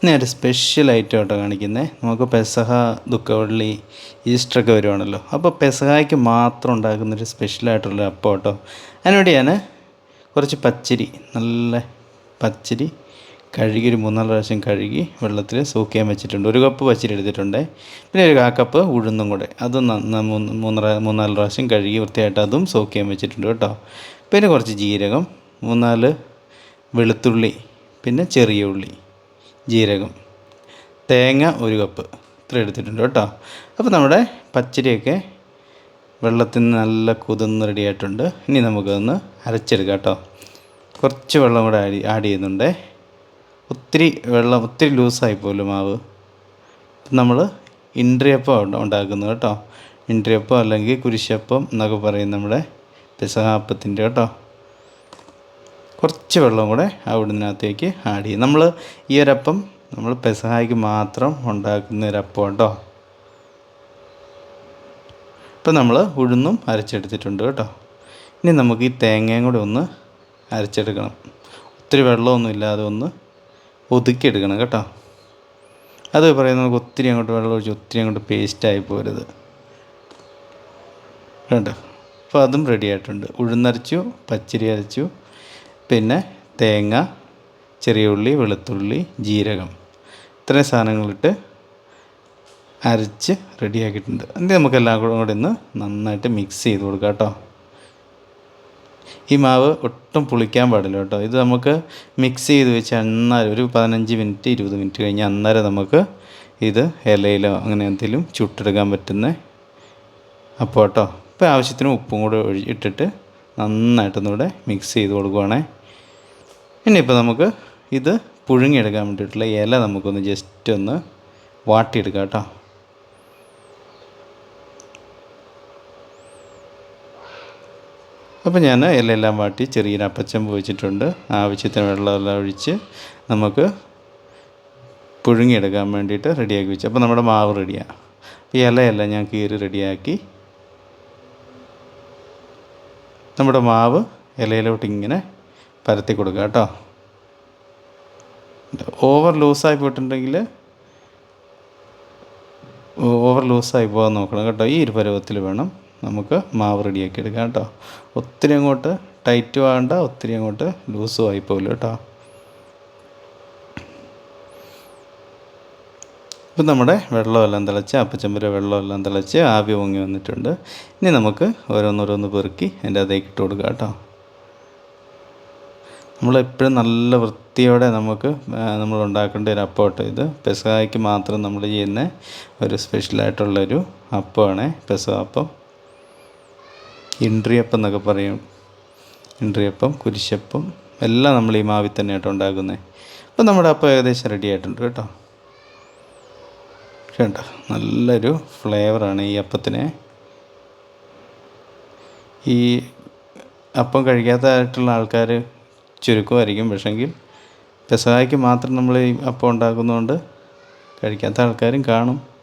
ഇനി ഒരു special item കാണിക്കുന്നത് നമുക്ക് പെസഹ ദുഃഖവള്ളി ഈസ്റ്ററൊക്കെ വരുവാണല്ലോ. അപ്പോൾ പെസഹായ്ക്ക് മാത്രം ഉണ്ടാക്കുന്നൊരു സ്പെഷ്യലായിട്ടുള്ള അപ്പം കേട്ടോ അതിനുവേണ്ടി ഞാൻ കുറച്ച് പച്ചരി നല്ല പച്ചരി കഴുകി ഒരു മൂന്നാൽ പ്രാവശ്യം കഴുകി വെള്ളത്തിൽ സൂക്കിയാൻ വെച്ചിട്ടുണ്ട്. ഒരു കപ്പ് പച്ചരി എടുത്തിട്ടുണ്ട്. പിന്നെ ഒരു കാ കപ്പ് ഉഴുന്നും കൂടെ. അതും മൂന്ന് മൂന്നര മൂന്നാൽ പ്രാവശ്യം കഴുകി വൃത്തിയായിട്ട് അതും സൂക്കിയാൻ വെച്ചിട്ടുണ്ട് കേട്ടോ. പിന്നെ കുറച്ച് ജീരകം മൂന്നാൽ വെളുത്തുള്ളി പിന്നെ ചെറിയ ഉള്ളി. ജീരകം. തേങ്ങ ഒരു കപ്പ് ഇത്ര എടുത്തിട്ടുണ്ട് കേട്ടോ. അപ്പോൾ നമ്മുടെ പച്ചരിയൊക്കെ വെള്ളത്തിൽ നിന്ന് നല്ല കുതിർന്ന് റെഡിയായിട്ടുണ്ട് ഇനി നമുക്കതൊന്ന് അരച്ചെടുക്കാം കേട്ടോ. കുറച്ച് വെള്ളം കൂടെ ആഡ് ആഡ് ചെയ്യുന്നുണ്ട്. ഒത്തിരി വെള്ളം ഒത്തിരി ലൂസായി പോലും മാവ്. നമ്മൾ ഇൻട്രിയപ്പം ഉണ്ടാക്കുന്നത് കേട്ടോ. ഇൻട്രിയപ്പം അല്ലെങ്കിൽ കുരിശപ്പം എന്നൊക്കെ പറയും നമ്മുടെ പെസഹാപ്പത്തിന്റെ കേട്ടോ. കുറച്ച് വെള്ളം കൂടെ അവിടുന്നകത്തേക്ക് ആഡ് ചെയ്യും. നമ്മൾ ഈ ഒരപ്പം നമ്മൾ പെസഹായ്ക്ക് മാത്രം ഉണ്ടാക്കുന്ന ഒരപ്പം കേട്ടോ ഇപ്പം നമ്മൾ ഉഴുന്നും അരച്ചെടുത്തിട്ടുണ്ട് കേട്ടോ. ഇനി നമുക്ക് ഈ തേങ്ങയും കൂടെ ഒന്ന് അരച്ചെടുക്കണം. ഒത്തിരി വെള്ളമൊന്നും ഇല്ലാതെ ഒന്ന് ഒതുക്കിയെടുക്കണം കേട്ടോ. അത് പറയുന്നത് നമുക്ക് ഒത്തിരി അങ്ങോട്ട് വെള്ളം ഒഴിച്ച് ഒത്തിരി അങ്ങോട്ട് പേസ്റ്റായി പോരുത്. കേട്ടോ അപ്പോൾ അതും റെഡി ആയിട്ടുണ്ട്. ഉഴുന്നരച്ചു പച്ചരി അരച്ചു പിന്നെ തേങ്ങ ചെറിയ ഉള്ളി വെളുത്തുള്ളി ജീരകം. ഇത്രയും സാധനങ്ങളിട്ട് അരച്ച് റെഡിയാക്കിയിട്ടുണ്ട്. എന്നിട്ട് നമുക്ക് എല്ലാം കൂടെ ഒന്ന് നന്നായിട്ട് മിക്സ് ചെയ്ത് കൊടുക്കാം കേട്ടോ. ഈ മാവ് ഒട്ടും പുളിക്കാൻ പാടില്ല കേട്ടോ. ഇത് നമുക്ക് മിക്സ് ചെയ്ത് വെച്ച് അന്നേരം ഒരു പതിനഞ്ച് മിനിറ്റ് ഇരുപത് മിനിറ്റ് കഴിഞ്ഞ് അന്നേരം നമുക്ക് ഇത് ഇലയിലോ അങ്ങനെ എന്തെങ്കിലും ചുട്ടെടുക്കാൻ പറ്റുന്ന അപ്പോൾ കേട്ടോ. ഇപ്പോൾ ആവശ്യത്തിന് ഉപ്പും കൂടെ ഇട്ടിട്ട് നന്നായിട്ടൊന്നുകൂടെ മിക്സ് ചെയ്ത് കൊടുക്കുവാണേ. ഇനിയിപ്പോൾ നമുക്ക് ഇത് പുഴുങ്ങിയെടുക്കാൻ വേണ്ടിയിട്ടുള്ള ഇല നമുക്കൊന്ന് ജസ്റ്റ് ഒന്ന് വാട്ടിയെടുക്കാം കേട്ടോ. അപ്പോൾ ഞാൻ ഇലയെല്ലാം വാട്ടി ചെറിയൊരു അപ്പച്ചമ്പ് വെച്ചിട്ടുണ്ട്. ആവശ്യത്തിന് വെള്ളമെല്ലാം ഒഴിച്ച് നമുക്ക് പുഴുങ്ങിയെടുക്കാൻ വേണ്ടിയിട്ട് റെഡിയാക്കി വെച്ചു. അപ്പോൾ നമ്മുടെ മാവ് റെഡിയാണ് അപ്പോൾ ഇലയെല്ലാം ഞാൻ കീറി റെഡിയാക്കി നമ്മുടെ മാവ് ഇലയിലോട്ട് ഇങ്ങനെ പരത്തി കൊടുക്കുക കേട്ടോ. ഓവർ ലൂസായി പോയിട്ടുണ്ടെങ്കിൽ ഓവർ ലൂസായി പോകാൻ നോക്കണം കേട്ടോ. ഈ ഒരു പരുവത്തിൽ വേണം നമുക്ക് മാവ് റെഡിയാക്കി എടുക്കാം കേട്ടോ. ഒത്തിരി അങ്ങോട്ട് ടൈറ്റ് ആകണ്ട ഒത്തിരി അങ്ങോട്ട് ലൂസും ആയി പോകില്ല കേട്ടോ. ഇപ്പം നമ്മുടെ വെള്ളമെല്ലാം തിളച്ച് അപ്പച്ചമ്പര വെള്ളമെല്ലാം തിളച്ച് ആവി പൊങ്ങി വന്നിട്ടുണ്ട്. ഇനി നമുക്ക് ഓരോന്നോരോന്ന് പെറുക്കി എന്റെ അതേക്ക് ഇട്ട് കൊടുക്കാം കേട്ടോ. നമ്മളെപ്പോഴും നല്ല വൃത്തിയോടെ നമുക്ക് നമ്മൾ ഉണ്ടാക്കേണ്ട ഒരു അപ്പമാട്ടോ ഇത് പെസഹായ്ക്ക് മാത്രം നമ്മൾ ചെയ്യുന്ന ഒരു സ്പെഷ്യലായിട്ടുള്ളൊരു അപ്പമാണ് പെസഹ അപ്പം ഇൻട്രിയപ്പം എന്നൊക്കെ പറയും. ഇൻട്രിയപ്പം കുരിശപ്പം എല്ലാം നമ്മൾ ഈ മാവിൽ തന്നെയായിട്ട് ഉണ്ടാക്കുന്നത് അപ്പം നമ്മുടെ അപ്പം ഏകദേശം റെഡി ആയിട്ടുണ്ട് കേട്ടോ. കേട്ടോ നല്ലൊരു ഫ്ലേവറാണ് ഈ അപ്പത്തിന്. ഈ അപ്പം കഴിക്കാത്തതായിട്ടുള്ള ആൾക്കാർ ചുരുക്കമായിരിക്കും. പക്ഷെങ്കിൽ പെസഹായ്ക്ക് മാത്രം നമ്മൾ ഈ അപ്പം ഉണ്ടാക്കുന്നതുകൊണ്ട് കഴിക്കാത്ത ആൾക്കാരും കാണും.